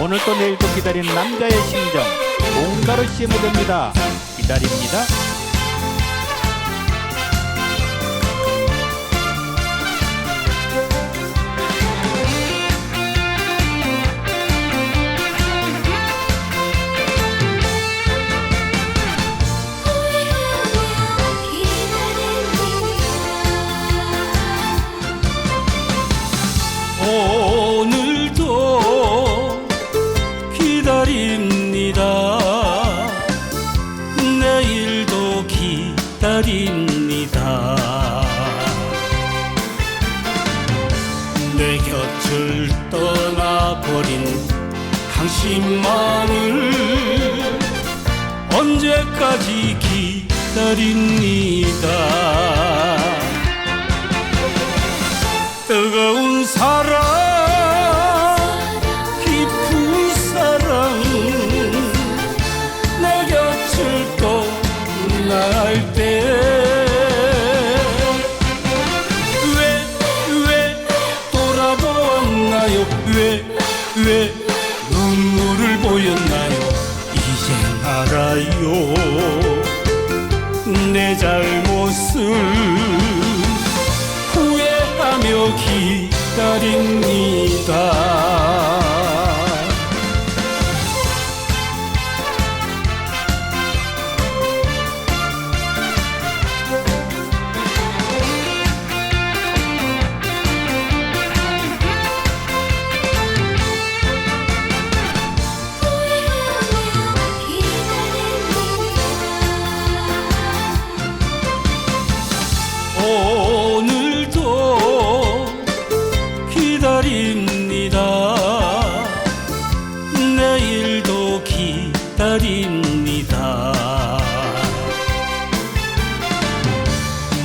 오늘 또 내일도 기다리는 남자의 심정 옹가루 씨의 무대입니다. 기다립니다. 내 곁을 떠나버린 당신만을 언제까지 기다립니다. 뜨거운 사랑 깊은 사랑 내 곁을 떠날 때 보았나요? 왜 왜 눈물을 보였나요? 이젠 알아요. 내 잘못을 후회하며 기다립니다.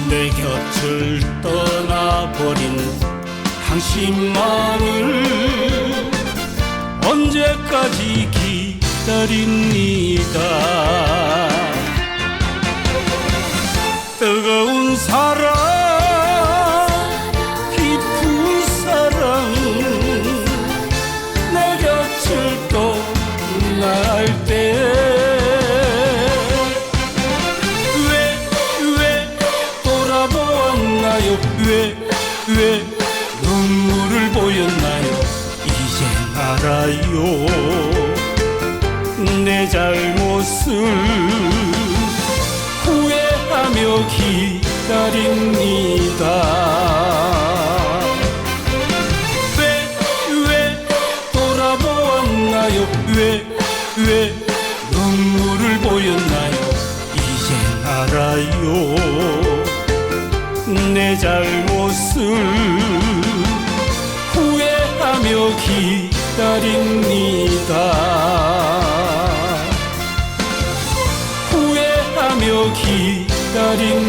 내 곁을 떠나버린 당신만을 언제까지 기다립니다. 왜 눈물을 보였나요 이젠 알아요 내 잘못을 후회하며 기다립니다. 왜, 왜 돌아보았나요? 왜, 왜 눈물을 보였나요? 이젠 알아요. 내 잘못 것을 후회하며 기다립니다. 후회하며 기다립니다.